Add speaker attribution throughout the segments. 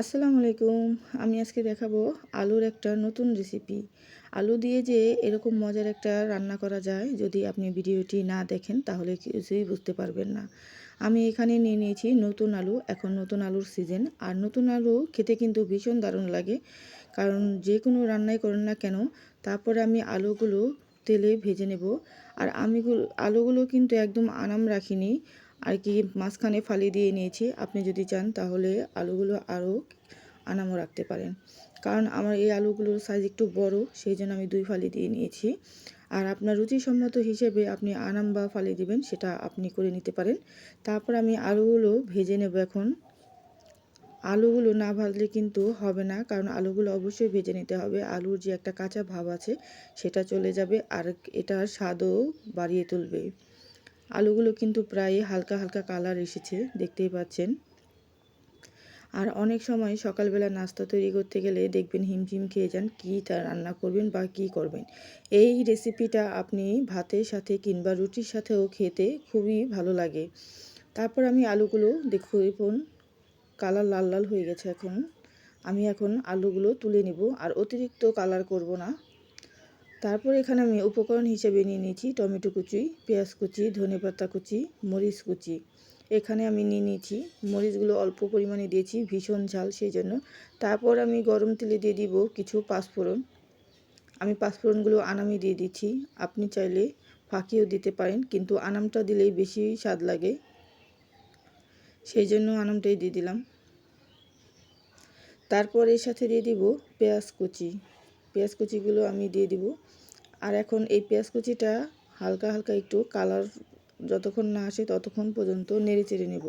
Speaker 1: আসসালামু আলাইকুম। আমি আজকে দেখাবো আলুর একটা নতুন রেসিপি আলু দিয়ে যে এরকম মজার একটা রান্না করা যায়, যদি আপনি ভিডিওটি না দেখেন, তাহলে কিছুই বুঝতে পারবেন না। আমি এখানে নিয়ে নিয়েছি নতুন আলু, এখন নতুন আলুর সিজন আর নতুন আলু খেতে কিন্তু ভীষণ দারুণ লাগে, কারণ যে কোনো রান্নাই করেন না কেন, তারপরে আমি আলুগুলো তেলে ভেজে নেব। আর আমি আলুগুলো কিন্তু একদম আনাম রাখিনি। আর কি মাঝখানে ফালি দিয়ে নিয়েছি। আপনি যদি চান তাহলে আলুগুলো আরও আনামও রাখতে পারেন। কারণ আমার এই আলুগুলোর সাইজ একটু বড়, সেই জন্য আমি দুই ফালি দিয়ে নিয়েছি। আর আপনার রুচিসম্মত হিসেবে আপনি আনাম বা ফালি দিবেন, সেটা আপনি করে নিতে পারেন। তারপর আমি আলুগুলো ভেজে নেব এখন। আলুগুলো না ভাজলে কিন্তু হবে না, কারণ আলুগুলো অবশ্যই ভেজে নিতে হবে। আলুর যে একটা কাঁচা ভাব আছে, সেটা চলে যাবে আর এটার স্বাদও বাড়িয়ে তুলবে। আলুগুলো কিন্তু প্রায় হালকা হালকা কালার এসেছে, দেখতেই পাচ্ছেন। আর অনেক সময় সকালবেলা নাস্তা তৈরি করতে গেলে দেখবেন হিমঝিম খেয়ে যান, কী তা রান্না করবেন বা কী করবেন। এই রেসিপিটা আপনি ভাতের সাথে কিংবা রুটির সাথেও খেতে খুবই ভালো লাগে। তারপর আমি আলুগুলো দেখুন, কালার লাল লাল হয়ে গেছে এখন। আমি এখন আলুগুলো তুলে নিব, আর অতিরিক্ত কালার করব না। তারপর এখানে আমি উপকরণ হিসেবে নিয়ে নিয়েছি টমেটো কুচি, পেঁয়াজ কুচি, ধনে পাতা কুচি, মরিচ কুচি। এখানে আমি নিয়ে নিয়েছি মরিচগুলো অল্প পরিমাণে দিয়েছি, ভীষণ ঝাল সেই জন্য। তারপর আমি গরম তেলে দিয়ে দিব কিছু পাঁচফোড়ন। আমি পাঁচফোড়নগুলো আনামি দিয়ে দিচ্ছি। আপনি চাইলে ফাঁকিও দিতে পারেন, কিন্তু আনামটা দিলেই বেশি স্বাদ লাগে। সেই জন্য আনামটাই দিয়ে দিলাম। তারপর এর সাথে দিয়ে দিব পেঁয়াজ কুচি। পেঁয়াজ কুচিগুলো আমি দিয়ে দিব। আর এখন এই পেঁয়াজ কুচিটা হালকা হালকা একটু কালার যতক্ষণ না আসে ততক্ষণ পর্যন্ত নেড়ে চেড়ে নেব।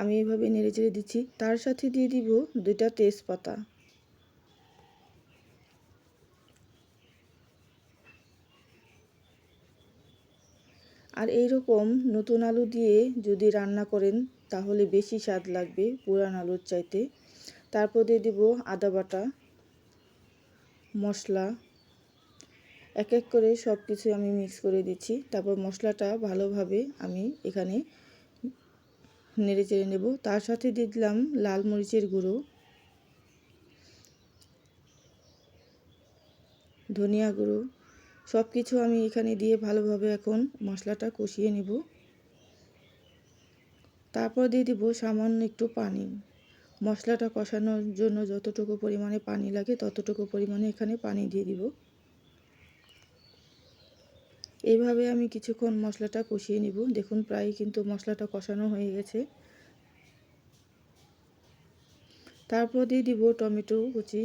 Speaker 1: আমি এভাবে নেড়ে চেড়ে দিচ্ছি। তার সাথে দিয়ে দিব দুইটা তেজপাতা। আর এইরকম নতুন আলু দিয়ে যদি রান্না করেন, তাহলে বেশি স্বাদ লাগবে পুরান আলুর চাইতে। তারপর দিয়ে দিব আদা বাটা, মশলা। এক এক করে সব কিছু আমি মিক্স করে দিচ্ছি। তারপর মশলাটা ভালোভাবে আমি এখানে নেড়ে চেড়ে নেব। তার সাথে দিয়ে দিলাম লাল মরিচের গুঁড়ো, ধনিয়া গুঁড়ো সব কিছু আমি এখানে দিয়ে ভালোভাবে এখন মশলাটা কষিয়ে নেব। তারপর দিয়ে দিব সামান্য একটু পানি। মশলাটা কষানোর জন্য যতটুকু পরিমাণে পানি লাগে ততটুকু পরিমাণে এখানে পানি দিয়ে দিব। এইভাবে আমি কিছুক্ষণ মশলাটা কষিয়ে নিব। দেখুন প্রায় কিন্তু মশলাটা কষানো হয়ে গেছে। তারপর দিয়ে দিব টমেটো কুচি।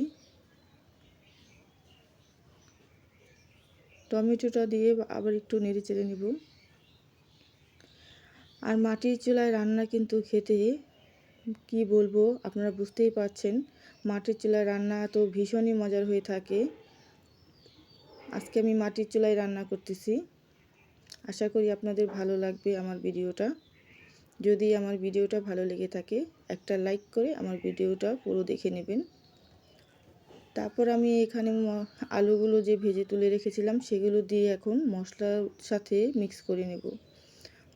Speaker 1: টমেটোটা দিয়ে আবার একটু নেড়ে চেড়ে নেব। আর মাটির চুলায় রান্না কিন্তু খেতে কি বলব, আপনারা বুঝতেই পারছেন, মাটির চুলায় রান্না তো ভীষণই মজার হয়ে থাকে। আজকে আমি মাটির চুলায় রান্না করতেছি। আশা করি আপনাদের ভালো লাগবে আমার ভিডিওটা। যদি আমার ভিডিওটা ভালো লেগে থাকে, একটা লাইক করে আমার ভিডিওটা পুরো দেখে নেবেন। তারপর আমি এখানে আলুগুলো যে ভেজে তুলে রেখেছিলাম, সেগুলো দিয়ে এখন মশলার সাথে মিক্স করে নেব।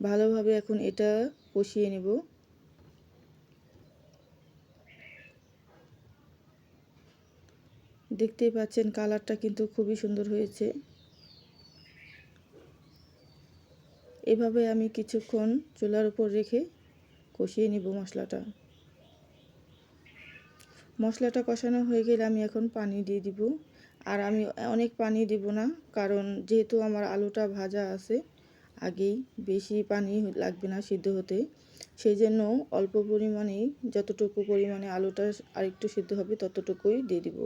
Speaker 1: ভালোভাবে এখন এটা কষিয়ে নেব। দেখতেই পাচ্ছেন কালারটা কিন্তু খুবই সুন্দর হয়েছে। এভাবে আমি কিছুক্ষণ চুলার উপর রেখে কষিয়ে নিব মশলাটা। মশলাটা কষানো হয়ে গেলে আমি এখন পানি দিয়ে দিব। আর আমি অনেক পানি দিব না, কারণ যেহেতু আমার আলুটা ভাজা আছে, আগেই বেশি পানি লাগবে না সিদ্ধ হতে। সেই জন্য অল্প পরিমাণেই যতটুকু পরিমাণে আলুটা আরেকটু সিদ্ধ হবে ততটুকুই দিয়ে দিব।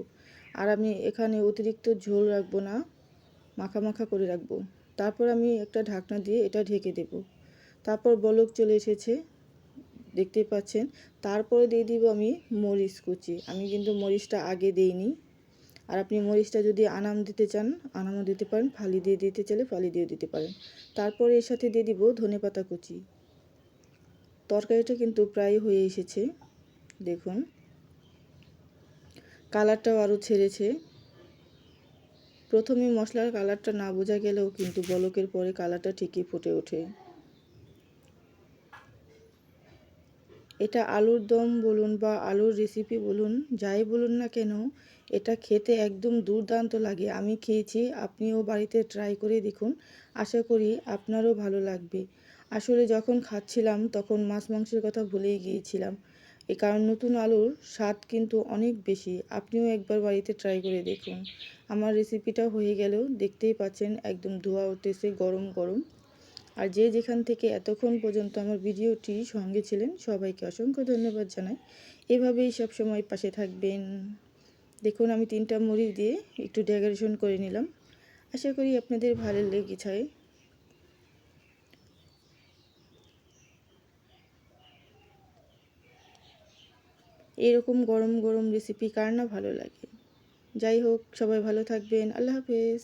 Speaker 1: আর আমি এখানে অতিরিক্ত ঝোল রাখব না, মাখা মাখা করে রাখব। তারপর আমি একটা ঢাকনা দিয়ে এটা ঢেকে দেব। তারপর বলক চলে এসেছে দেখতেই পাচ্ছেন। তারপরে দিয়ে দিব আমি মরিচ কুচি। আমি কিন্তু মরিচটা আগে দেইনি। আর আপনি মরিচটা যদি আনাম দিতে চান, আনামও দিতে পারেন, ফালি দিয়ে দিতে চাইলে ফালি দিয়ে দিতে পারেন। তারপরে এর সাথে দিয়ে দিব ধনে পাতা কুচি। তরকারিটা কিন্তু প্রায় হয়ে এসেছে। দেখুন। কালারটাও আরও ছেড়েছে। প্রথমে মশলার কালারটা না বোঝা গেলেও কিন্তু বলকের পরে কালারটা ঠিকই ফুটে ওঠে। এটা আলুর দম বলুন বা আলুর রেসিপি বলুন, যাই বলুন না কেন, এটা খেতে একদম দুর্দান্ত লাগে। আমি খেয়েছি, আপনিও বাড়িতে ট্রাই করে দেখুন। আশা করি আপনারও ভালো লাগবে। আসলে যখন খাচ্ছিলাম, তখন মাছ মাংসের কথা ভুলেই গিয়েছিলাম। এ কারণ নতুন আলুর স্বাদ কিন্তু অনেক বেশি। আপনিও একবার বাড়িতে ট্রাই করে দেখুন। আমার রেসিপিটা হয়ে গেলেও দেখতেই পাচ্ছেন, একদম ধোয়া উঠতেছে গরম গরম। আর যে যেখান থেকে এতক্ষণ পর্যন্ত আমার ভিডিওটি সঙ্গে ছিলেন, সবাইকে অসংখ্য ধন্যবাদ জানাই। এভাবেই সব সময় পাশে থাকবেন। দেখুন, আমি তিনটা মরিচ দিয়ে একটু ডেকোরেশন করে নিলাম। আশা করি আপনাদের ভালো লেগে লেগেছে। এরকম গরম গরম রেসিপি কার না ভালো লাগে? যাই হোক, সবাই ভালো থাকবেন। আল্লাহ হাফেজ।